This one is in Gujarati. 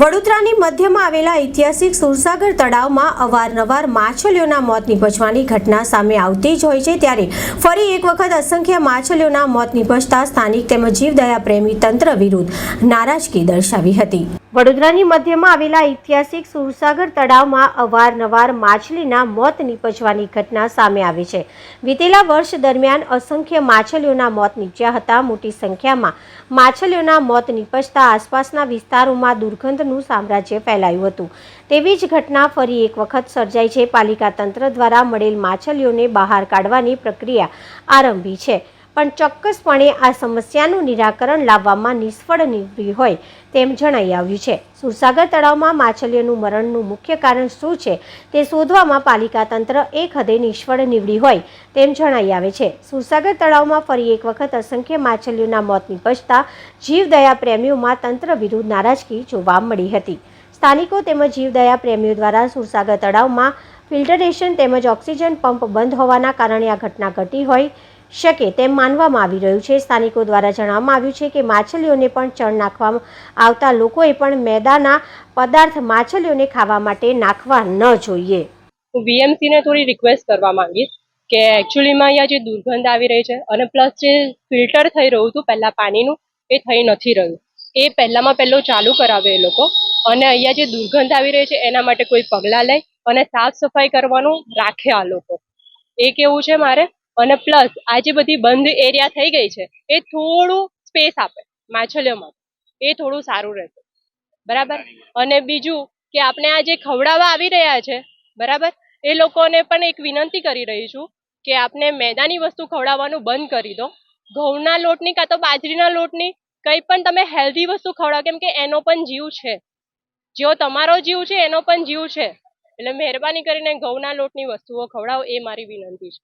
વડોદરાની મધ્યમાં આવેલા ઐતિહાસિક સુરસાગર તળાવમાં અવારનવાર માછલીઓના મોત નિપજવાની ઘટના સામે આવતી જ હોય છે. ત્યારે ફરી એક વખત અસંખ્ય માછલીઓના મોત નીપજતા સ્થાનિક તેમજ જીવદયા પ્રેમી તંત્ર વિરુદ્ધ નારાજગી દર્શાવી હતી. વડોદરાની મધ્યમાં આવેલા ઐતિહાસિક સુરસાગર તળાવમાં અવારનવાર માછલીના મોત નીપજવાની ઘટના સામે આવી છે. વિતેલા વર્ષ દરમિયાન અસંખ્ય માછલીઓના મોત નીપજ્યા હતા. મોટી સંખ્યામાં માછલીઓના મોત નીપજતા આસપાસના વિસ્તારોમાં દુર્ગંધનું સામ્રાજ્ય ફેલાયું હતું. તેવી જ ઘટના ફરી એક વખત સર્જાઈ છે. પાલિકા તંત્ર દ્વારા મળેલ માછલીઓને બહાર કાઢવાની પ્રક્રિયા આરંભી છે. પણ ચોક્કસપણે આ સમસ્યાનું નિરાકરણ લાવવામાં નિષ્ફળ નીવડી હોય તેમ જણાઈ આવ્યું છે. સુરસાગર તળાવમાં માછલીઓનું મરણનું મુખ્ય કારણ શું છે તે શોધવામાં પાલિકા તંત્ર એક હદે નિષ્ફળ નીવડી હોય તેમ જણાઈ આવે છે. સુરસાગર તળાવમાં ફરી એક વખત અસંખ્ય માછલીઓના મોત નીપજતા જીવદયા પ્રેમીઓમાં તંત્ર વિરુદ્ધ નારાજગી જોવા મળી હતી. સ્થાનિકો તેમજ જીવદયા પ્રેમીઓ દ્વારા સુરસાગર તળાવમાં ફિલ્ટરેશન તેમજ ઓક્સિજન પંપ બંધ હોવાના કારણે આ ઘટના ઘટી હોય શકે તેમ માનવામાં આવી રહ્યું છે. સ્થાનિકો દ્વારા જણાવવામાં આવ્યું છે કે માછલીઓને પણ ચણ નાખવામાં આવતા લોકોએ પણ મેદાના પદાર્થ માછલીઓને ખાવા માટે નાખવા ન જોઈએ. હું VMC થોડી રિક્વેસ્ટ કરવા માંગીશ કે એકચ્યુઅલીમાં અહીંયા જે દુર્ગંધ આવી રહી છે અને પ્લસ જે ફિલ્ટર થઈ રહ્યું હતું પહેલાં પાણીનું, એ થઈ નથી રહ્યું. એ પહેલામાં પહેલો ચાલુ કરાવે એ લોકો અને અહીંયા જે દુર્ગંધ આવી રહી છે એના માટે કોઈ પગલાં લે અને સાફ સફાઈ કરવાનું રાખે આ લોકો. એ કેવું છે મારે? અને પ્લસ આ જે બધી બંધ એરિયા થઈ ગઈ છે, એ થોડું સ્પેસ આપે માછલીઓ માટે એ થોડું સારું રહેશે. બરાબર? અને બીજું કે આપણે આ જે ખવડાવવા આવી રહ્યા છે, બરાબર? એ લોકોને પણ એક વિનંતી કરી રહી છું કે આપણે મેદાની વસ્તુ ખવડાવવાનું બંધ કરી દો. ઘઉંના લોટની કાં તો બાજરીના લોટની કંઈ પણ તમે હેલ્ધી વસ્તુ ખવડાવો, કેમ કે એનો પણ જીવ છે. જેવો તમારો જીવ છે, એનો પણ જીવ છે. એટલે મહેરબાની કરીને ઘઉંના લોટની વસ્તુઓ ખવડાવો, એ મારી વિનંતી છે.